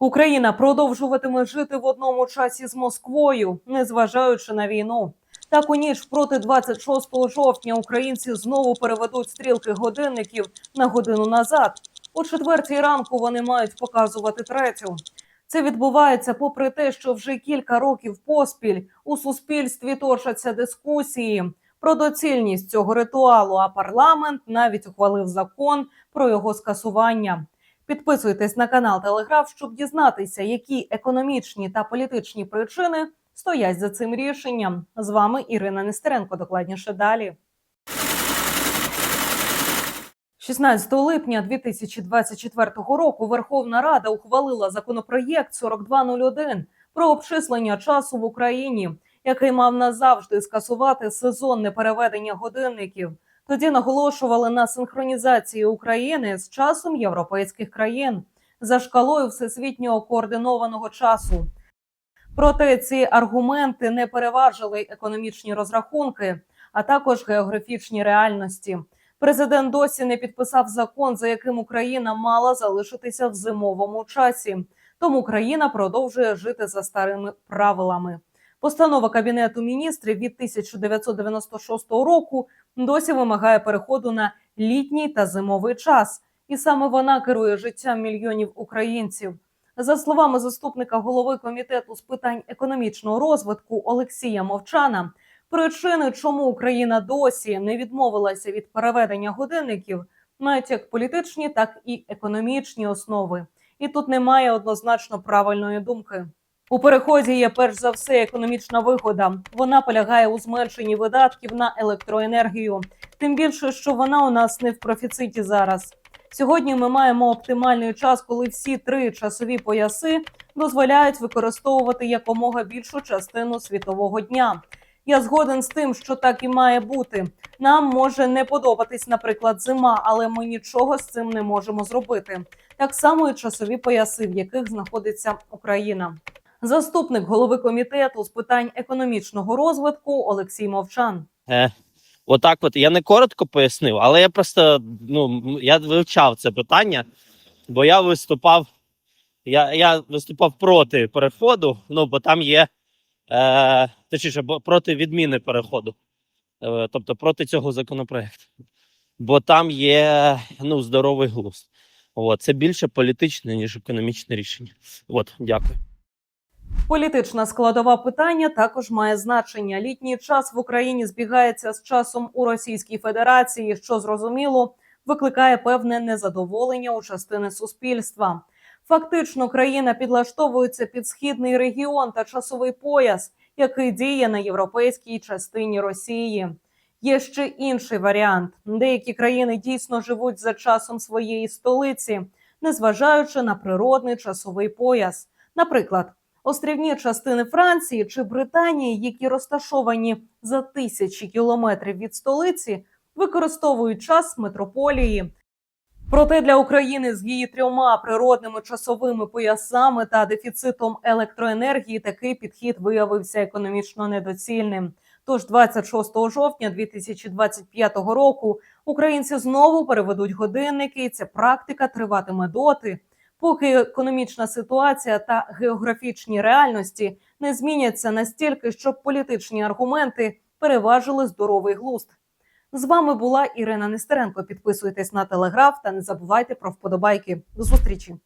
Україна продовжуватиме жити в одному часі з Москвою, незважаючи на війну. Так у ніч проти 26 жовтня українці знову переведуть стрілки годинників на годину назад. О четвертій ранку вони мають показувати третю. Це відбувається попри те, що вже кілька років поспіль у суспільстві точаться дискусії про доцільність цього ритуалу. А парламент навіть ухвалив закон про його скасування. Підписуйтесь на канал Телеграф, щоб дізнатися, які економічні та політичні причини стоять за цим рішенням. З вами Ірина Нестеренко. Докладніше далі. 16 липня 2024 року Верховна Рада ухвалила законопроєкт 4201 про обчислення часу в Україні, який мав назавжди скасувати сезонне переведення годинників. Тоді наголошували на синхронізації України з часом європейських країн за шкалою всесвітнього координованого часу. Проте ці аргументи не переважили економічні розрахунки, а також географічні реальності. Президент досі не підписав закон, за яким Україна мала залишитися в зимовому часі. Тому країна продовжує жити за старими правилами. Постанова кабінету міністрів від 1996 року досі вимагає переходу на літній та зимовий час, і саме вона керує життям мільйонів українців. За словами заступника голови комітету з питань економічного розвитку Олексія Мовчана, причини, чому Україна досі не відмовилася від переведення годинників, мають як політичні, так і економічні основи. І тут немає однозначно правильної думки. У переході є перш за все економічна вигода. Вона полягає у зменшенні видатків на електроенергію. Тим більше, що вона у нас не в профіциті зараз. Сьогодні ми маємо оптимальний час, коли всі три часові пояси дозволяють використовувати якомога більшу частину світового дня. Я згоден з тим, що так і має бути. Нам може не подобатись, наприклад, зима, але ми нічого з цим не можемо зробити. Так само і часові пояси, в яких знаходиться Україна. Заступник голови комітету з питань економічного розвитку Олексій Мовчан. Е, отак, от я не коротко пояснив, але я просто ну я вивчав це питання, бо я виступав. Я, я виступав проти переходу, ну бо там є е, точніше, проти відміни переходу, е, тобто проти цього законопроекту. Бо там є ну, здоровий глузд. От, це більше політичне, ніж економічне рішення. От, дякую. Політична складова питання також має значення. Літній час в Україні збігається з часом у Російській Федерації, що зрозуміло викликає певне незадоволення у частини суспільства. Фактично, країна підлаштовується під східний регіон та часовий пояс, який діє на європейській частині Росії. Є ще інший варіант: деякі країни дійсно живуть за часом своєї столиці, незважаючи на природний часовий пояс. Наприклад, острівні частини Франції чи Британії, які розташовані за тисячі кілометрів від столиці, використовують час метрополії. Проте для України з її трьома природними часовими поясами та дефіцитом електроенергії такий підхід виявився економічно недоцільним. Тож 26 жовтня 2025 року українці знову переведуть годинники, і ця практика триватиме доти, поки економічна ситуація та географічні реальності не зміняться настільки, щоб політичні аргументи переважили здоровий глузд. З вами була Ірина Нестеренко. Підписуйтесь на телеграф та не забувайте про вподобайки. До зустрічі.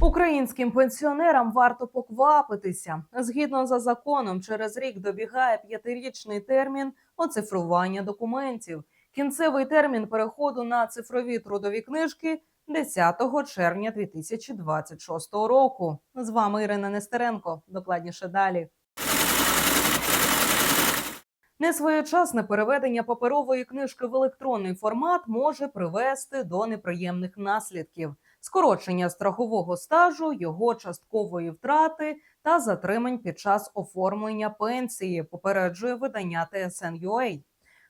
Українським пенсіонерам варто поквапитися. Згідно за законом, через рік добігає п'ятирічний термін оцифрування документів. Кінцевий термін переходу на цифрові трудові книжки 10 червня 2026 року. З вами Ірина Нестеренко. Докладніше далі. Несвоєчасне переведення паперової книжки в електронний формат може привести до неприємних наслідків: скорочення страхового стажу, його часткової втрати та затримань під час оформлення пенсії. Попереджує видання TSN.ua.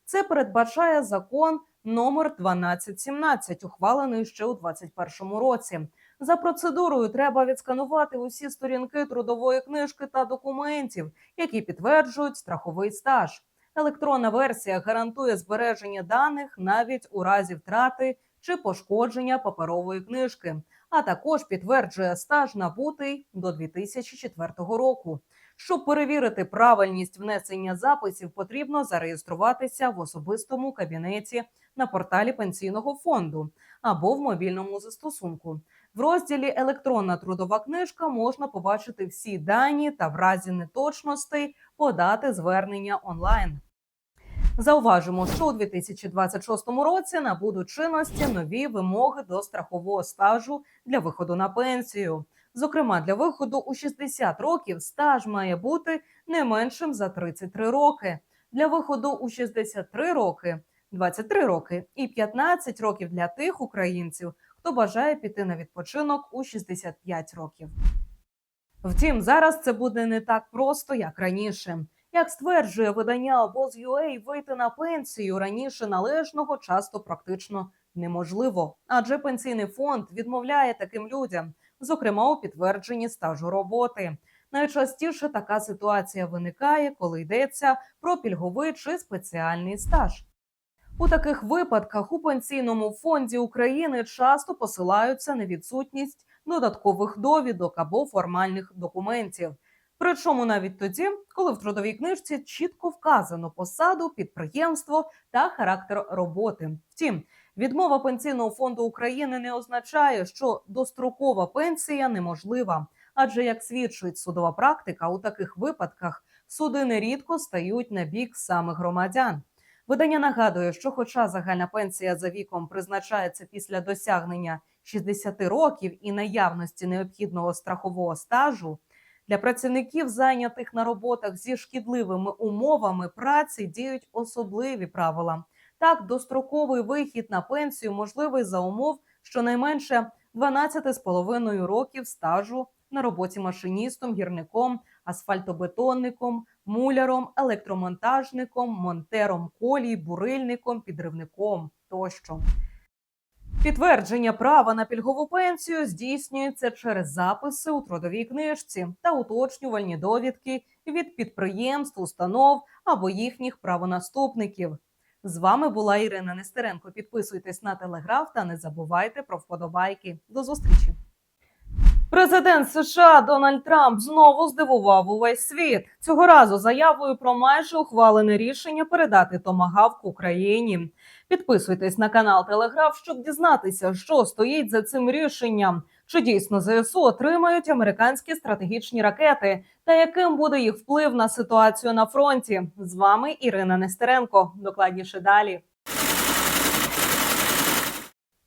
Це передбачає закон номер 1217, ухвалений ще у 2021 році. За процедурою треба відсканувати усі сторінки трудової книжки та документів, які підтверджують страховий стаж. Електронна версія гарантує збереження даних навіть у разі втрати чи пошкодження паперової книжки, а також підтверджує стаж набутий до 2004 року. Щоб перевірити правильність внесення записів, потрібно зареєструватися в особистому кабінеті на порталі пенсійного фонду або в мобільному застосунку. В розділі Електронна трудова книжка можна побачити всі дані та в разі неточностей подати звернення онлайн. Зауважимо, що у 2026 році набудуть чинності нові вимоги до страхового стажу для виходу на пенсію. Зокрема, для виходу у 60 років стаж має бути не меншим за 33 роки. Для виходу у 63 роки 23 роки і 15 років для тих українців, хто бажає піти на відпочинок у 65 років. Втім, зараз це буде не так просто, як раніше. Як стверджує видання обоз.ua, вийти на пенсію раніше належного часто практично неможливо, адже пенсійний фонд відмовляє таким людям, зокрема у підтвердженні стажу роботи. Найчастіше така ситуація виникає, коли йдеться про пільговий чи спеціальний стаж. У таких випадках у пенсійному фонді України часто посилаються на відсутність додаткових довідок або формальних документів. Причому навіть тоді, коли в трудовій книжці чітко вказано посаду, підприємство та характер роботи. Втім, відмова пенсійного фонду України не означає, що дострокова пенсія неможлива, адже як свідчить судова практика, у таких випадках суди нерідко стають на бік самих громадян. Видання нагадує, що, хоча загальна пенсія за віком призначається після досягнення 60 років і наявності необхідного страхового стажу, для працівників, зайнятих на роботах зі шкідливими умовами праці, діють особливі правила. Так, достроковий вихід на пенсію можливий за умов щонайменше 12,5 років стажу на роботі машиністом, гірником, асфальтобетонником, муляром, електромонтажником, монтером колій, бурильником, підривником тощо. Підтвердження права на пільгову пенсію здійснюється через записи у трудовій книжці та уточнювальні довідки від підприємств, установ або їхніх правонаступників. З вами була Ірина Нестеренко. Підписуйтесь на телеграф та не забувайте про вподобайки. До зустрічі. Президент США Дональд Трамп знову здивував увесь світ цього разу заявою про майже ухвалене рішення передати томагавк Україні. Підписуйтесь на канал Телеграф, щоб дізнатися, що стоїть за цим рішенням. Чи дійсно ЗСУ отримають американські стратегічні ракети, та яким буде їх вплив на ситуацію на фронті? З вами Ірина Нестеренко. Докладніше далі.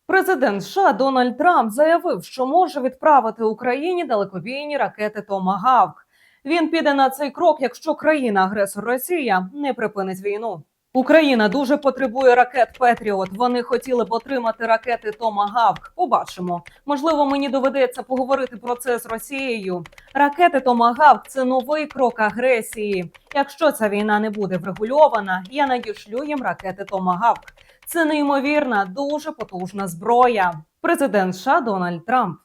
Президент США Дональд Трамп заявив, що може відправити Україні далекобійні ракети Томагавк. Він піде на цей крок, якщо країна-агресор Росія не припинить війну. Україна дуже потребує ракет Петріот. Вони хотіли б отримати ракети Томагавк. Побачимо. Можливо, мені доведеться поговорити про це з Росією. Ракети Томагавк це новий крок агресії. Якщо ця війна не буде врегульована, я надішлю їм ракети Томагавк. Це неймовірна, дуже потужна зброя. Президент США Дональд Трамп.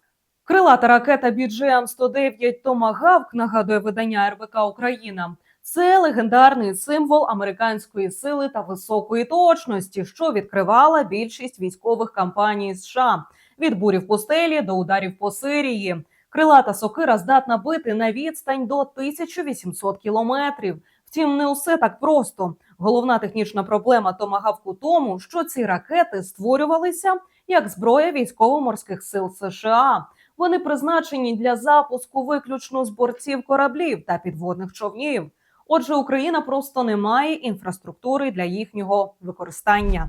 Крилата ракета BGM-109 Томагавк, нагадує видання РБК Україна. Це легендарний символ американської сили та високої точності, що відкривала більшість військових кампаній США від бурів пустелі до ударів по Сирії. Крилата сокира здатна бити на відстань до 1800 кілометрів. Втім, не усе так просто. Головна технічна проблема томагавк у тому, що ці ракети створювалися як зброя військово-морських сил США. Вони призначені для запуску виключно з бортів кораблів та підводних човнів. Отже, Україна просто не має інфраструктури для їхнього використання.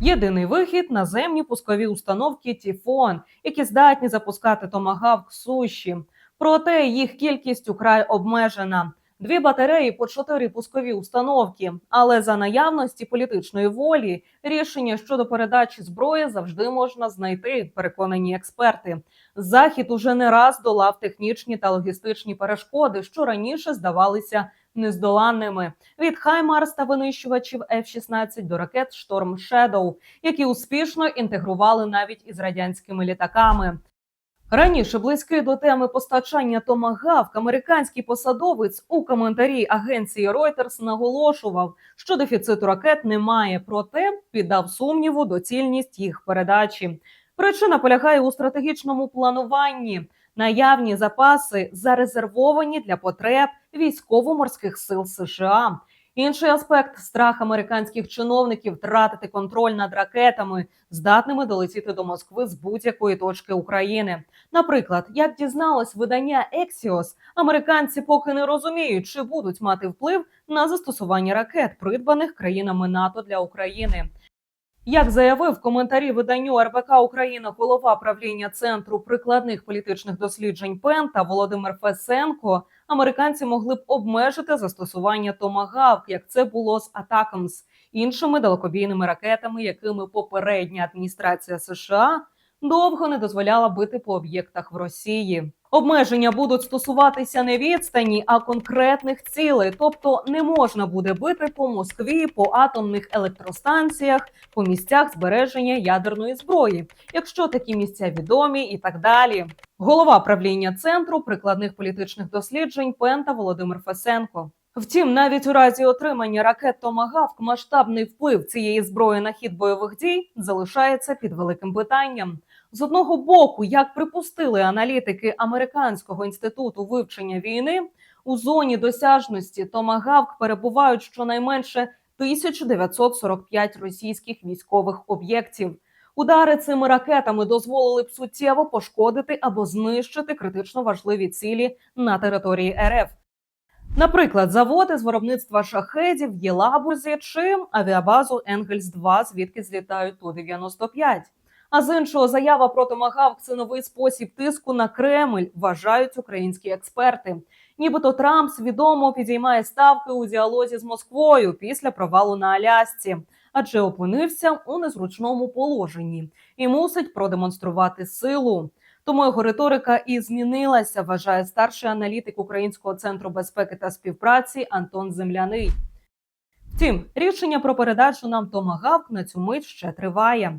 Єдиний вихід наземні пускові установки Тіфон, які здатні запускати томагавк суші. Проте їх кількість украй обмежена. Дві батареї по чотири пускові установки. Але за наявності політичної волі рішення щодо передачі зброї завжди можна знайти. Переконані експерти. Захід уже не раз долав технічні та логістичні перешкоди, що раніше здавалися нездоланними від Хаймарс та винищувачів F-16 до ракет Шторм Shadow, які успішно інтегрували навіть із радянськими літаками. Раніше близький до теми постачання Томагавк американський посадовець у коментарі агенції Reuters наголошував, що дефіциту ракет немає, проте піддав сумніву доцільність їх передачі. Причина полягає у стратегічному плануванні. Наявні запаси зарезервовані для потреб військово-морських сил США. Інший аспект страх американських чиновників втратити контроль над ракетами, здатними долетіти до Москви з будь-якої точки України. Наприклад, як дізналось видання Axios, американці поки не розуміють, чи будуть мати вплив на застосування ракет, придбаних країнами НАТО для України. Як заявив в коментарі виданню РБК Україна голова правління центру прикладних політичних досліджень Пента Володимир Фесенко, американці могли б обмежити застосування Томагавк, як це було з Атакамс, іншими далекобійними ракетами, якими попередня адміністрація США довго не дозволяла бити по об'єктах в Росії. Обмеження будуть стосуватися не відстані, а конкретних цілей, тобто не можна буде бити по Москві, по атомних електростанціях, по місцях збереження ядерної зброї, якщо такі місця відомі, і так далі. Голова правління центру прикладних політичних досліджень Пента Володимир Фесенко. Втім, навіть у разі отримання ракет Томагавк масштабний вплив цієї зброї на хід бойових дій залишається під великим питанням. З одного боку, як припустили аналітики Американського інституту вивчення війни, у зоні досяжності Томагавк перебувають щонайменше 1945 російських військових об'єктів. Удари цими ракетами дозволили б суттєво пошкодити або знищити критично важливі цілі на території РФ. Наприклад, заводи з виробництва шахедів Єлабузі чи авіабазу Енгельс 2 звідки злітають Ту-95. А з іншого заява про Томагавк – це новий спосіб тиску на Кремль, вважають українські експерти. Нібито Трамп свідомо підіймає ставки у діалозі з Москвою після провалу на Алясці, адже опинився у незручному положенні і мусить продемонструвати силу. Тому його риторика і змінилася, вважає старший аналітик Українського центру безпеки та співпраці Антон Земляний. Втім, рішення про передачу нам Томагавк на цю мить ще триває.